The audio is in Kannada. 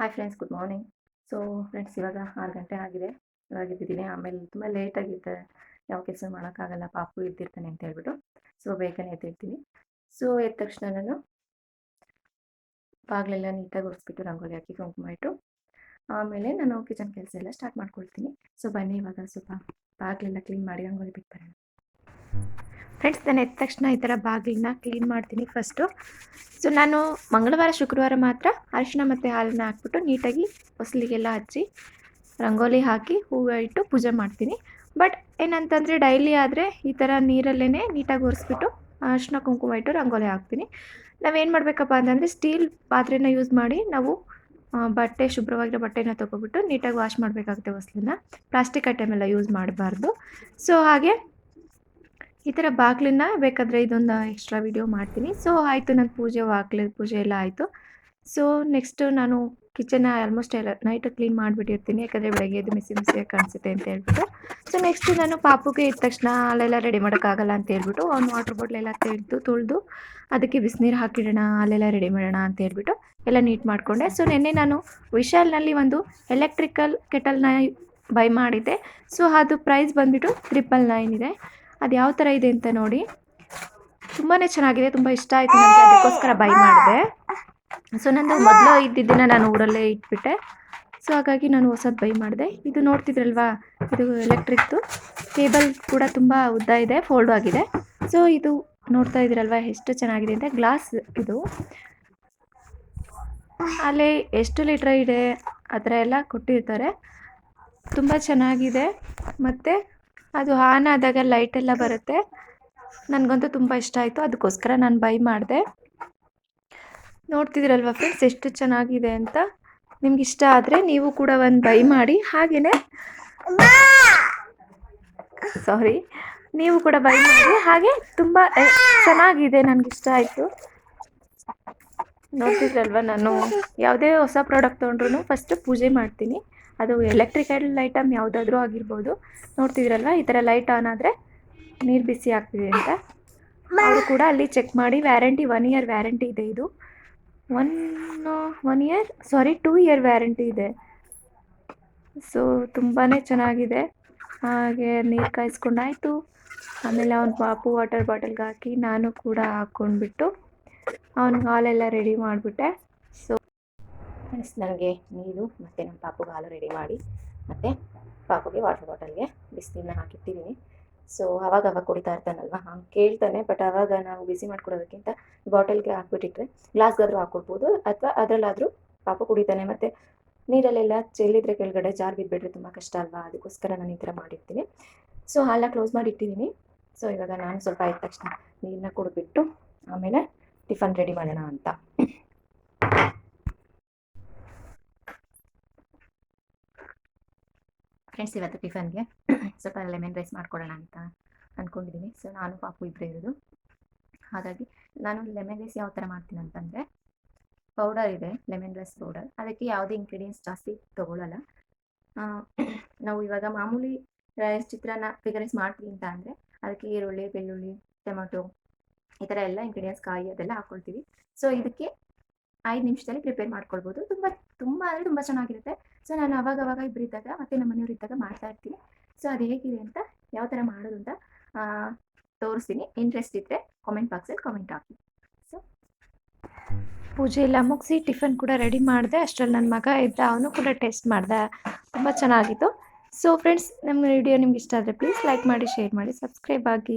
Hi friends good morning so friends ಇವಾಗ ಆರು ಗಂಟೆ ಆಗಿದೆ. ಇವಾಗ ಇದ್ದಿದ್ದೀನಿ ಆಮೇಲೆ ತುಂಬ ಆಗಿದ್ದೆ. ಯಾವ ಕೆಲಸ ಮಾಡೋಕ್ಕಾಗಲ್ಲ, ಪಾಪು ಇದ್ದಿರ್ತಾನೆ ಅಂತ ಹೇಳ್ಬಿಟ್ಟು. ಸೊ ಬೇಗನೆ ಎದ್ದಿರ್ತೀನಿ. ಸೊ ಎದ್ದ ತಕ್ಷಣ ನಾನು ಬಾಗಿಲೆಲ್ಲ ನೀಟಾಗಿ ಒರೆಸ್ಬಿಟ್ಟು ರಂಗೋಲಿ ಹಾಕಿ ಕುಂಕುಮ ಇಟ್ಟು, ಆಮೇಲೆ ನಾನು ಕಿಚನ್ ಕೆಲಸ ಎಲ್ಲ ಸ್ಟಾರ್ಟ್ ಮಾಡ್ಕೊಳ್ತೀನಿ. ಸೊ ಬನ್ನಿ ಇವಾಗ ಸ್ವಲ್ಪ ಬಾಗಿಲೆಲ್ಲ ಕ್ಲೀನ್ ಮಾಡಿ ರಂಗೋಲಿ ಬಿಟ್ಟು ಬರೋಣ. ಫ್ರೆಂಡ್ಸ್ ನಾನು ಎದ್ದ ತಕ್ಷಣ ಈ ಥರ ಬಾಗಿಲನ್ನ ಕ್ಲೀನ್ ಮಾಡ್ತೀನಿ ಫಸ್ಟು ಸೊ ನಾನು ಮಂಗಳವಾರ, ಶುಕ್ರವಾರ ಮಾತ್ರ ಅರಿಶಿನ ಮತ್ತು ಹಾಲನ್ನ ಹಾಕ್ಬಿಟ್ಟು ನೀಟಾಗಿ ಹೊಸ್ಲಿಗೆಲ್ಲ ಹಚ್ಚಿ, ರಂಗೋಲಿ ಹಾಕಿ ಹೂವು ಇಟ್ಟು ಪೂಜೆ ಮಾಡ್ತೀನಿ. ಬಟ್ ಏನಂತಂದರೆ ಡೈಲಿ ಆದರೆ ಈ ಥರ ನೀರಲ್ಲೇ ನೀಟಾಗಿ ಒರೆಸ್ಬಿಟ್ಟು ಅರಿಶಿನ ಕುಂಕುಮ ಇಟ್ಟು ರಂಗೋಲಿ ಹಾಕ್ತೀನಿ. ನಾವೇನು ಮಾಡಬೇಕಪ್ಪ ಅಂತಂದರೆ ಸ್ಟೀಲ್ ಪಾತ್ರೆನ ಯೂಸ್ ಮಾಡಿ ನಾವು ಬಟ್ಟೆ, ಶುಭ್ರವಾಗಿರೋ ಬಟ್ಟೆನ ತೊಗೊಬಿಟ್ಟು ನೀಟಾಗಿ ವಾಶ್ ಮಾಡಬೇಕಾಗುತ್ತೆ ಹೊಸಲನ್ನ ಪ್ಲಾಸ್ಟಿಕ್ ಐಟಮ್ ಎಲ್ಲ ಯೂಸ್ ಮಾಡಬಾರ್ದು. ಸೊ ಹಾಗೆ ಈ ಥರ ಬಾಗಿಲನ್ನ ಬೇಕಾದರೆ ಇದೊಂದು ಎಕ್ಸ್ಟ್ರಾ ವಿಡಿಯೋ ಮಾಡ್ತೀನಿ. ಸೊ ಆಯಿತು ನನ್ನ ಪೂಜೆ ಬಾಗಿಲು ಪೂಜೆ ಎಲ್ಲ ಆಯಿತು. ಸೊ ನೆಕ್ಸ್ಟು ನಾನು ಕಿಚನ್ನ ಆಲ್ಮೋಸ್ಟ್ ಎಲ್ಲ ನೈಟ್ ಕ್ಲೀನ್ ಮಾಡಿಬಿಟ್ಟಿರ್ತೀನಿ. ಯಾಕಂದರೆ ಬೆಳಗ್ಗೆ ಎದ್ದು ಮಿಸಿ ಮಿಸಿಯಾಗಿ ಕಾಣಿಸುತ್ತೆ ಅಂತ ಹೇಳ್ಬಿಟ್ಟು. ಸೊ ನೆಕ್ಸ್ಟ್ ನಾನು ಪಾಪುಗೆ ಇದ್ದ ತಕ್ಷಣ ಅಲ್ಲೆಲ್ಲ ರೆಡಿ ಮಾಡೋಕ್ಕಾಗಲ್ಲ ಅಂತ ಹೇಳ್ಬಿಟ್ಟು, ಅವ್ನು ವಾಟರ್ ಬಾಟ್ಲ್ ಎಲ್ಲ ತೆಗೆದು, ತೊಳೆದು, ಅದಕ್ಕೆ ಬಿಸಿನೀರು ಹಾಕಿಡೋಣ, ಅಲ್ಲೆಲ್ಲ ರೆಡಿ ಮಾಡೋಣ ಅಂತ ಹೇಳ್ಬಿಟ್ಟು ಎಲ್ಲ ನೀಟ್ ಮಾಡಿಕೊಂಡೆ. ಸೊ ನಿನ್ನೆ ನಾನು ವಿಶಾಲ್ನಲ್ಲಿ ಒಂದು ಎಲೆಕ್ಟ್ರಿಕಲ್ ಕೆಟಲ್ನ ಬೈ ಮಾಡಿದ್ದೆ. ಸೊ ಅದು ಪ್ರೈಸ್ ಬಂದುಬಿಟ್ಟು ಟ್ರಿಪಲ್ ನೈನ್ ಇದೆ. ಅದು ಯಾವ ಥರ ಇದೆ ಅಂತ ನೋಡಿ. ತುಂಬಾ ಚೆನ್ನಾಗಿದೆ, ತುಂಬ ಇಷ್ಟ ಆಯಿತು ನನಗೆ ಅದಕ್ಕೋಸ್ಕರ ಬೈ ಮಾಡಿದೆ. ಸೊ ನಂದು ಮೊದಲು ಇದ್ದಿದ್ದನ್ನು ನಾನು ಊರಲ್ಲೇ ಇಟ್ಬಿಟ್ಟೆ. ಸೊ ಹಾಗಾಗಿ ನಾನು ಹೊಸದು ಬೈ ಮಾಡಿದೆ. ಇದು ನೋಡ್ತಿದ್ರಲ್ವಾ, ಇದು ಎಲೆಕ್ಟ್ರಿಕ್ದು. ಕೇಬಲ್ ಕೂಡ ತುಂಬ ಉದ್ದ ಇದೆ, ಫೋಲ್ಡ್ ಆಗಿದೆ. ಸೊ ಇದು ನೋಡ್ತಾ ಇದ್ದೀರಲ್ವಾ, ಎಷ್ಟು ಚೆನ್ನಾಗಿದೆ ಅಂತ, ಗ್ಲಾಸ್ ಇದು. ಅಲ್ಲಿ ಎಷ್ಟು ಲೀಟ್ರ್ ಇದೆ ಆ ಥರ ಎಲ್ಲ ಕೊಟ್ಟಿರ್ತಾರೆ. ತುಂಬ ಚೆನ್ನಾಗಿದೆ. ಮತ್ತು ಅದು ಆನ್ ಆದಾಗ ಲೈಟ್ ಎಲ್ಲ ಬರುತ್ತೆ. ನನಗಂತೂ ತುಂಬ ಇಷ್ಟ ಆಯಿತು. ಅದಕ್ಕೋಸ್ಕರ ನಾನು ಬೈ ಮಾಡಿದೆ. ನೋಡ್ತಿದ್ದೀರಲ್ವ ಫ್ರೆಂಡ್ಸ್ ಎಷ್ಟು ಚೆನ್ನಾಗಿದೆ ಅಂತ? ನಿಮ್ಗೆ ಇಷ್ಟ ಆದರೆ ನೀವು ಕೂಡ ಒಂದು ಬೈ ಮಾಡಿ. ಹಾಗೆಯೇ ಸಾರಿ ನೀವು ಕೂಡ ಬೈ ಮಾಡಿ. ಹಾಗೆ ತುಂಬ ಚೆನ್ನಾಗಿದೆ ನನಗೆ ಇಷ್ಟ ಆಯಿತು. ನೋಡ್ತಿದ್ರಲ್ವ ನಾನು? ಯಾವುದೇ ಹೊಸ ಪ್ರಾಡಕ್ಟ್ ತೊಗೊಂಡ್ರು ಫಸ್ಟು ಪೂಜೆ ಮಾಡ್ತೀನಿ. ಅದು ಎಲೆಕ್ಟ್ರಿಕಲ್ ಐಟಮ್ ಯಾವುದಾದ್ರೂ ಆಗಿರ್ಬೋದು. ನೋಡ್ತಿದ್ರಲ್ವ? ಈ ಥರ ಲೈಟ್ ಆನ್ ಆದರೆ ನೀರು ಬಿಸಿ ಆಗ್ತಿದೆ ಅಂತ. ಅವರು ಕೂಡ ಅಲ್ಲಿ ಚೆಕ್ ಮಾಡಿ ವ್ಯಾರಂಟಿ ಒನ್ ಇಯರ್ ವ್ಯಾರಂಟಿ ಇದೆ ಇದು. One one year sorry two year warranty ಇದೆ. ಸೊ ತುಂಬಾ ಚೆನ್ನಾಗಿದೆ. ಹಾಗೆ ನೀರು ಕಾಯಿಸ್ಕೊಂಡಾಯಿತು. ಆಮೇಲೆ ಅವ್ನು ಪಾಪು ವಾಟರ್ ಬಾಟಲ್ಗೆ ಹಾಕಿ ನಾನು ಕೂಡ ಹಾಕ್ಕೊಂಡ್ಬಿಟ್ಟು, ಅವ್ನಿಗೆ ಹಾಲೆಲ್ಲ ರೆಡಿ ಮಾಡಿಬಿಟ್ಟೆ. ಫ್ರೆಂಡ್ಸ್ ನನಗೆ ನೀರು ಮತ್ತು ನಮ್ಮ ಪಾಪುಗೆ ಹಾಲು ರೆಡಿ ಮಾಡಿ ಮತ್ತು ಪಾಪುಗೆ ವಾಟರ್ ಬಾಟಲ್ಗೆ ಬಿಸಿನೀರನ್ನ ಹಾಕಿಟ್ಟಿದ್ದೀನಿ ಸೊ ಅವಾಗ ಅವಾಗ ಕುಡಿತಾ ಇರ್ತಾನಲ್ವ? ಹಾಂ ಕೇಳ್ತಾನೆ ಬಟ್ ಅವಾಗ ನಾವು ಬಿಸಿ ಮಾಡಿಕೊಡೋದಕ್ಕಿಂತ ಬಾಟಲ್ಗೆ ಹಾಕ್ಬಿಟ್ಟಿಟ್ರೆ ಗ್ಲಾಸ್ಗಾದರೂ ಹಾಕ್ಕೊಡ್ಬೋದು, ಅಥವಾ ಅದರಲ್ಲಾದರೂ ಪಾಪು ಕುಡಿತಾನೆ. ಮತ್ತು ನೀರಲ್ಲೆಲ್ಲ ಚೆಲ್ಲಿದ್ರೆ ಕೆಳಗಡೆ ಜಾರ್ ಬಿದ್ದುಬಿಟ್ರೆ ತುಂಬ ಕಷ್ಟ ಅಲ್ವಾ? ಅದಕ್ಕೋಸ್ಕರ ನಾನು ಈ ಥರ ಮಾಡಿರ್ತೀನಿ. ಸೊ ಹಾಲನ್ನ ಕ್ಲೋಸ್ ಮಾಡಿ ಇಟ್ಟಿದ್ದೀನಿ ಸೊ ಇವಾಗ ನಾನು ಸ್ವಲ್ಪ ಆದ ತಕ್ಷಣ ನೀರನ್ನ ಕುಡಿದ್ಬಿಟ್ಟು ಆಮೇಲೆ ಟಿಫನ್ ರೆಡಿ ಮಾಡೋಣ ಅಂತ. ಫ್ರೆಂಡ್ಸ್ ಇವತ್ತು ಟಿಫನ್ಗೆ ಸ್ವಲ್ಪ ಲೆಮನ್ ರೈಸ್ ಮಾಡ್ಕೊಳ್ಳೋಣ ಅಂತ ಅಂದ್ಕೊಂಡಿದ್ದೀನಿ ಸೊ ನಾನು ಪಾಪು ಇಬ್ಬರು ಇರೋದು. ಹಾಗಾಗಿ ನಾನು ಲೆಮನ್ ರೈಸ್ ಯಾವ ಥರ ಮಾಡ್ತೀನಿ ಅಂತಂದರೆ ಪೌಡರ್ ಇದೆ ಲೆಮನ್ ರೈಸ್ ಪೌಡರ್ ಅದಕ್ಕೆ ಯಾವುದೇ ಇಂಗ್ರೀಡಿಯೆಂಟ್ಸ್ ಜಾಸ್ತಿ ತೊಗೊಳ್ಳಲ್ಲ ನಾವು ಇವಾಗ ಮಾಮೂಲಿ ರೈಸ್ ಚಿತ್ರಾನ್ನ ಫಿಗರ್ ರೈಸ್ ಮಾಡ್ತೀವಿ ಅಂತ ಅಂದರೆ, ಅದಕ್ಕೆ ಈರುಳ್ಳಿ, ಬೆಳ್ಳುಳ್ಳಿ, ಟೊಮೊಟೊ ಈ ಥರ ಎಲ್ಲ ಇಂಗ್ರೀಡಿಯೆಂಟ್ಸ್ ಕಾಯಿ ಅದೆಲ್ಲ ಹಾಕ್ಕೊಳ್ತೀವಿ ಸೊ ಇದಕ್ಕೆ ಐದು ನಿಮಿಷದಲ್ಲಿ ಪ್ರಿಪೇರ್ ಮಾಡ್ಕೊಳ್ಬೋದು. ತುಂಬ ತುಂಬ ಅಂದರೆ ತುಂಬ ಚೆನ್ನಾಗಿರುತ್ತೆ. ಸೊ ನಾನು ಅವಾಗ ಅವಾಗ ಇಬ್ಬರಿದ್ದಾಗ ಮತ್ತು ನಮ್ಮ ಮನೆಯವ್ರು ಇದ್ದಾಗ ಮಾಡ್ತಾ ಇರ್ತೀನಿ. ಸೊ ಅದು ಹೇಗಿದೆ ಅಂತ ಯಾವ ಥರ ಮಾಡೋದು ಅಂತ ತೋರಿಸ್ತೀನಿ. ಇಂಟ್ರೆಸ್ಟ್ ಇದ್ದರೆ ಕಾಮೆಂಟ್ ಬಾಕ್ಸಲ್ಲಿ ಕಾಮೆಂಟ್ ಹಾಕಿ. ಸೊ ಪೂಜೆ ಎಲ್ಲ ಮುಗಿಸಿ ಟಿಫನ್ ಕೂಡ ರೆಡಿ ಮಾಡಿದೆ. ಅಷ್ಟರಲ್ಲಿ ನನ್ನ ಮಗ ಇದ್ದ, ಅವನು ಕೂಡ ಟೇಸ್ಟ್ ಮಾಡಿದೆ. ತುಂಬ ಚೆನ್ನಾಗಿತ್ತು. ಸೊ ಫ್ರೆಂಡ್ಸ್ ನಮ್ಮ ವಿಡಿಯೋ ನಿಮ್ಗೆ ಇಷ್ಟ ಆದರೆ ಪ್ಲೀಸ್ ಲೈಕ್ ಮಾಡಿ ಶೇರ್ ಮಾಡಿ ಸಬ್ಸ್ಕ್ರೈಬ್ ಆಗಿ.